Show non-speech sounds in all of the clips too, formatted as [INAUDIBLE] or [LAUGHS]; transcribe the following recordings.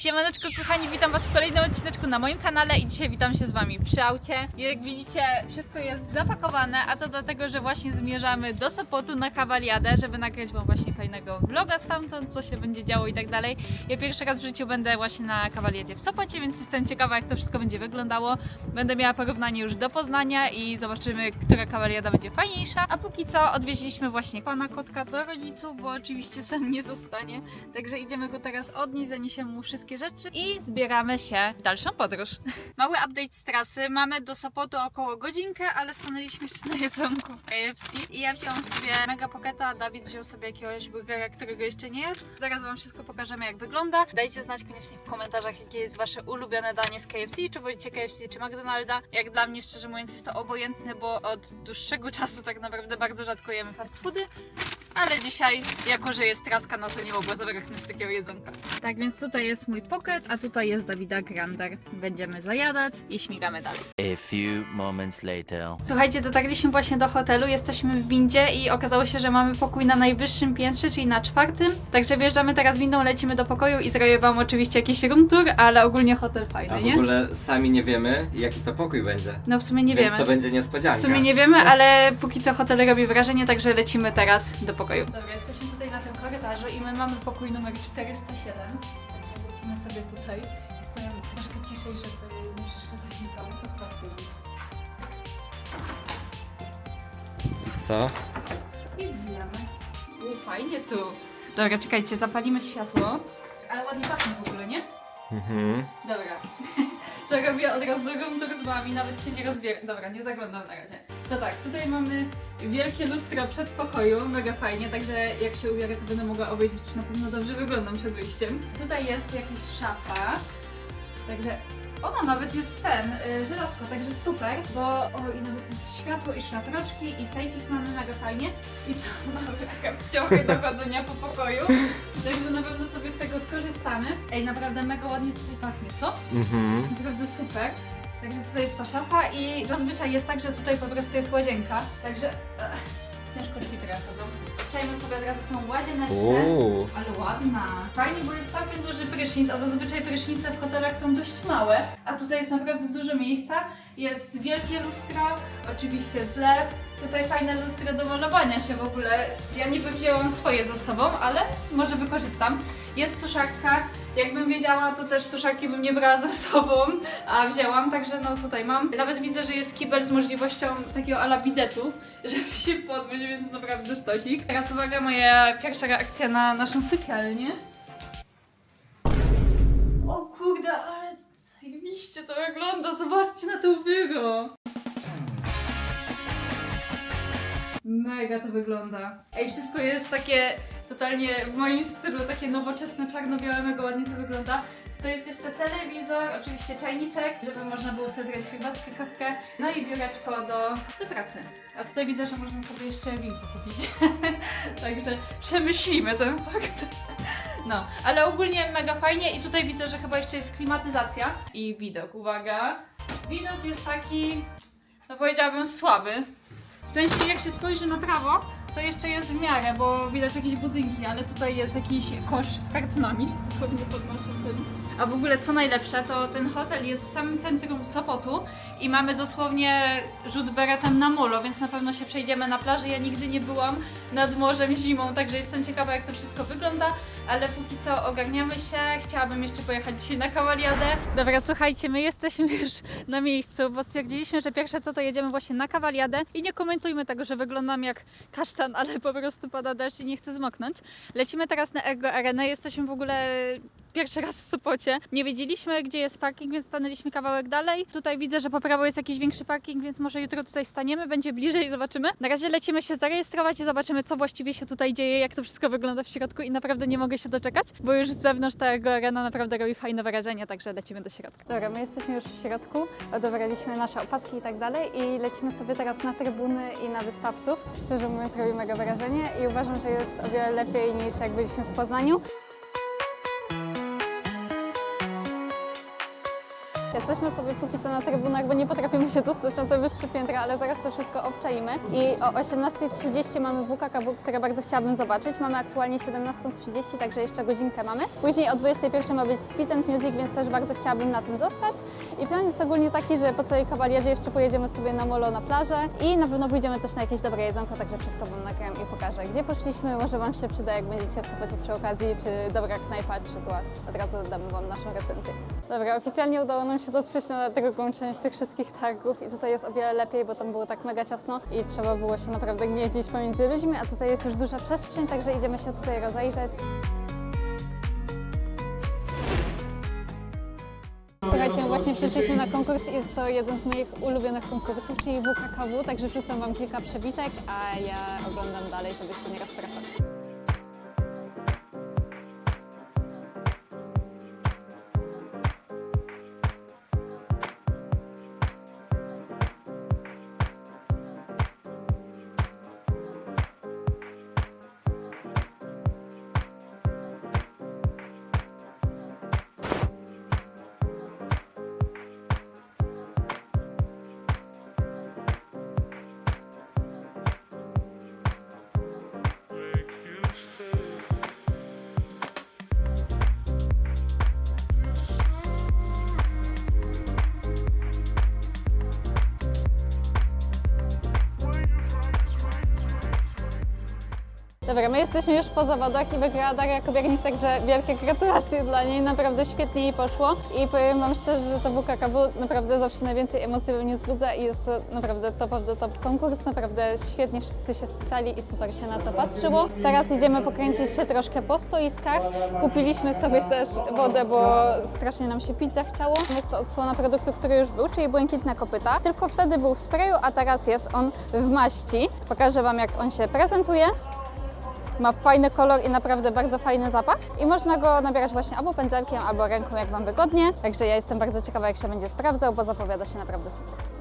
Siemaneczko kochani, witam was w kolejnym odcineczku na moim kanale i dzisiaj witam się z wami przy aucie. Jak widzicie, wszystko jest zapakowane, a to dlatego, że właśnie zmierzamy do Sopotu na kawaliadę, żeby nagrać wam właśnie fajnego vloga stamtąd, co się będzie działo i tak dalej. Ja pierwszy raz w życiu będę właśnie na kawaliadzie w Sopocie, więc jestem ciekawa jak to wszystko będzie wyglądało. Będę miała porównanie już do Poznania i zobaczymy, która kawaliada będzie fajniejsza. A póki co odwieźliśmy właśnie pana kotka do rodziców, bo oczywiście sam nie zostanie. Także idziemy go teraz odnieść, zaniesiemy mu wszystkie rzeczy i zbieramy się w dalszą podróż. [LAUGHS] Mały update z trasy. Mamy do Sopotu około godzinkę, ale stanęliśmy jeszcze na jedzonku w KFC i ja wzięłam sobie mega pocketa, a Dawid wziął sobie jakiegoś burgera, którego jeszcze nie jadł. Zaraz wam wszystko pokażemy jak wygląda. Dajcie znać koniecznie w komentarzach, jakie jest wasze ulubione danie z KFC, czy wolicie KFC, czy McDonalda. Jak dla mnie, szczerze mówiąc, jest to obojętne, bo od dłuższego [LAUGHS] czasu tak naprawdę bardzo rzadko jemy fast foody. Ale dzisiaj, jako że jest traska, no to nie mogło zabraknąć takiego jedzonka. Tak więc tutaj jest mój pocket, a tutaj jest Dawida Grander. Będziemy zajadać i śmigamy dalej. A few moments later. Słuchajcie, dotarliśmy właśnie do hotelu, jesteśmy w windzie i okazało się, że mamy pokój na najwyższym piętrze, czyli na czwartym. Także wjeżdżamy teraz windą, lecimy do pokoju i zrobię wam oczywiście jakiś room tour, ale ogólnie hotel A fajny, w nie? ogóle sami nie wiemy, jaki to pokój będzie. No w sumie nie Więc wiemy. to będzie niespodzianka. W sumie nie wiemy, ale póki co hotel robi wrażenie, także lecimy teraz do pokoju. Dobra, jesteśmy tutaj na tym korytarzu i my mamy pokój numer 407. Także lecimy sobie tutaj. Stoję troszkę ciszej, żeby nie przeszkadzać nikomu. Co? I wbijamy. U, fajnie tu. Dobra, czekajcie, zapalimy światło. Ale ładnie pachnie w ogóle, nie? Mhm. Dobra. [LAUGHS] To robię od razu room tour z wami, nawet się nie rozbieram. Dobra, nie zaglądam na razie. No tak, tutaj mamy wielkie lustro przed pokoju, mega fajnie, także jak się ubiorę, to będę mogła obejrzeć, czy na pewno dobrze wyglądam przed wyjściem. Tutaj jest jakaś szafa, także ona nawet jest ten, y, żelazko, także super, bo o i nawet jest światło i szlafroczki i sejfik mamy mega fajnie i są nawet kapciochy do chodzenia po pokoju, także na pewno sobie z tego skorzystamy. Ej, naprawdę mega ładnie tutaj pachnie, co? Mhm. jest naprawdę super. Także tutaj jest ta szafa i zazwyczaj jest tak, że tutaj po prostu jest łazienka. Także ech, ciężko trochę chodzą. Przejmy sobie od razu tą łazieneczkę. Uuu. Ale ładna. Fajnie, bo jest całkiem duży prysznic, a zazwyczaj prysznice w hotelach są dość małe. A tutaj jest naprawdę dużo miejsca. Jest wielkie lustro, oczywiście zlew. Tutaj fajne lustro do malowania się w ogóle. Ja niby wzięłam swoje ze sobą, ale może wykorzystam. Jest suszarka. Jakbym wiedziała, to też suszarki bym nie brała ze [LAUGHS] sobą, a wzięłam, także no tutaj mam. Nawet widzę, że jest kibel z możliwością takiego ala bidetu, [LAUGHS] żeby się podmyć, więc naprawdę sztosik. Teraz uwaga, moja pierwsza reakcja na naszą sypialnię. O kurde, ale zajebiście to wygląda, zobaczcie na to wygo. Mega to wygląda. Ej, wszystko jest takie totalnie w moim stylu, takie nowoczesne, czarno-białe, mega ładnie to wygląda. Tutaj jest jeszcze telewizor, oczywiście czajniczek, żeby można było sobie zgrać herbatkę, kawkę, no i biureczko do, do pracy. A tutaj widzę, że można sobie jeszcze winko kupić. [LAUGHS] Także przemyślimy ten fakt. No, ale ogólnie mega fajnie i tutaj widzę, że chyba jeszcze jest klimatyzacja i widok, uwaga. Widok jest taki, no powiedziałabym słaby. W sensie jak się spojrzy na prawo, to jeszcze jest w miarę, bo widać jakieś budynki, ale tutaj jest jakiś kosz z kartonami. Dosłownie podnoszę ten. A w ogóle co najlepsze, to ten hotel jest w samym centrum Sopotu i mamy dosłownie rzut beretem na molo, więc na pewno się przejdziemy na plaży. Ja nigdy nie byłam nad morzem zimą, także jestem ciekawa jak to wszystko wygląda, ale póki co ogarniamy się. Chciałabym jeszcze pojechać dzisiaj na kawaliadę. Dobra, słuchajcie, my jesteśmy [LAUGHS] już na miejscu, bo stwierdziliśmy, że pierwsze co to jedziemy właśnie na kawaliadę i nie komentujmy tego, że wyglądam jak kasztan, [LAUGHS] ale po prostu pada deszcz i nie chcę zmoknąć. Lecimy teraz na Ergo Arenę, jesteśmy w ogóle pierwszy raz w Sopocie. Nie wiedzieliśmy, gdzie jest parking, więc stanęliśmy kawałek dalej. Tutaj widzę, że po prawo jest jakiś większy parking, więc może jutro tutaj staniemy, będzie bliżej zobaczymy. Na razie lecimy się zarejestrować i zobaczymy, co właściwie się tutaj dzieje, jak to wszystko wygląda w środku i naprawdę nie mogę się doczekać, bo już z zewnątrz ta Arena naprawdę robi fajne wrażenie, także lecimy do środka. Dobra, my jesteśmy już w środku, odebraliśmy nasze opaski i tak dalej i lecimy sobie teraz na trybuny i na wystawców. Szczerze mówiąc robi mega wrażenie i uważam, że jest o wiele lepiej niż jak byliśmy w Poznaniu. Jesteśmy sobie póki co na trybunach, bo nie potrafimy się dostać na te wyższe piętra, ale zaraz to wszystko obczaimy. I o 18.30 mamy WKKW, które bardzo chciałabym zobaczyć. Mamy aktualnie 17.30, także jeszcze godzinkę mamy. Później o 21.00 ma być Speed and Music, więc też bardzo chciałabym na tym zostać. I plan jest ogólnie taki, że po całej kawalierze jeszcze pojedziemy sobie na molo na plażę i na pewno pójdziemy też na jakieś dobre jedzonko, także wszystko Wam nagram i pokażę, gdzie poszliśmy. Może Wam się przyda, jak będziecie w Sopocie przy okazji, czy dobra knajpa, czy zła. Od razu damy Wam naszą recenzję. Dobra, oficjalnie udało nam się dotrzeć na drugą część tych wszystkich targów i tutaj jest o wiele lepiej, bo tam było tak mega ciasno i trzeba było się naprawdę gnieździć pomiędzy ludźmi, a tutaj jest już duża przestrzeń, także idziemy się tutaj rozejrzeć. Słuchajcie, właśnie przyszliśmy na konkurs i jest to jeden z moich ulubionych konkursów, czyli WKKW, także wrzucam Wam kilka przebitek, a ja oglądam dalej, żeby się nie rozpraszać. Dobra, my jesteśmy już po zawodach i wygrała Daria Kobiernik, także wielkie gratulacje dla niej, naprawdę świetnie jej poszło i powiem Wam szczerze, że to WKKW naprawdę zawsze najwięcej emocji we mnie wzbudza i jest to naprawdę top of the top konkurs, naprawdę świetnie wszyscy się spisali i super się na to patrzyło. Teraz idziemy pokręcić się troszkę po stoiskach, kupiliśmy sobie też wodę, bo strasznie nam się pić zachciało. Jest to odsłona produktu, który już był, czyli błękitna kopyta, tylko wtedy był w sprayu, a teraz jest on w maści. Pokażę Wam jak on się prezentuje. Ma fajny kolor i naprawdę bardzo fajny zapach. I można go nabierać właśnie albo pędzelkiem, albo ręką, jak Wam wygodnie. Także ja jestem bardzo ciekawa, jak się będzie sprawdzał, bo zapowiada się naprawdę super.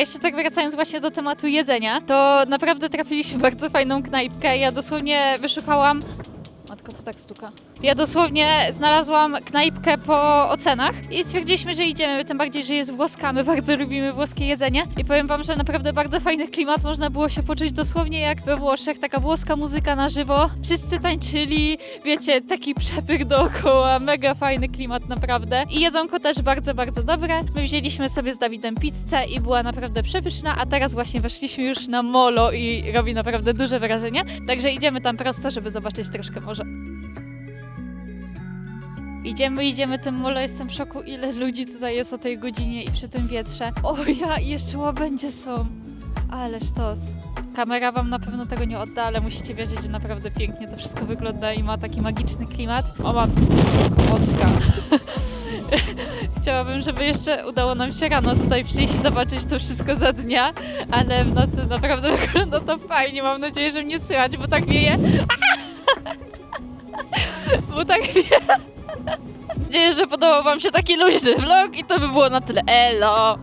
Jeszcze tak wracając właśnie do tematu jedzenia, to naprawdę trafiliśmy w bardzo fajną knajpkę. Ja dosłownie wyszukałam. Co tak stuka? Ja dosłownie znalazłam knajpkę po ocenach i stwierdziliśmy, że idziemy, tym bardziej, że jest włoska, my [LAUGHS] bardzo lubimy włoskie jedzenie. I powiem wam, że naprawdę bardzo fajny klimat, można było się poczuć dosłownie jak we Włoszech, taka włoska muzyka na żywo, wszyscy tańczyli, wiecie, taki przepych dookoła, mega fajny klimat naprawdę. I jedzonko też bardzo, bardzo dobre. My wzięliśmy sobie z Dawidem pizzę i była naprawdę przepyszna, a teraz właśnie weszliśmy już na molo i robi naprawdę duże wrażenie, także idziemy tam prosto, żeby zobaczyć troszkę morza. Idziemy, idziemy tym molo, jestem w szoku, ile ludzi tutaj jest o tej godzinie i przy tym wietrze. O ja, i jeszcze łabędzie są. Ale sztos. Kamera wam na pewno tego nie odda, ale musicie wierzyć, że naprawdę pięknie to wszystko wygląda i ma taki magiczny klimat. O matko boska. [LAUGHS] Chciałabym, żeby jeszcze udało nam się rano tutaj przyjść i zobaczyć to wszystko za dnia, ale w nocy naprawdę [LAUGHS] wygląda to fajnie. Mam nadzieję, że mnie słychać, bo tak wieje. [LAUGHS] bo tak wieje. Mam nadzieję, że podobał wam się taki luźny vlog i to by było na tyle. Elo!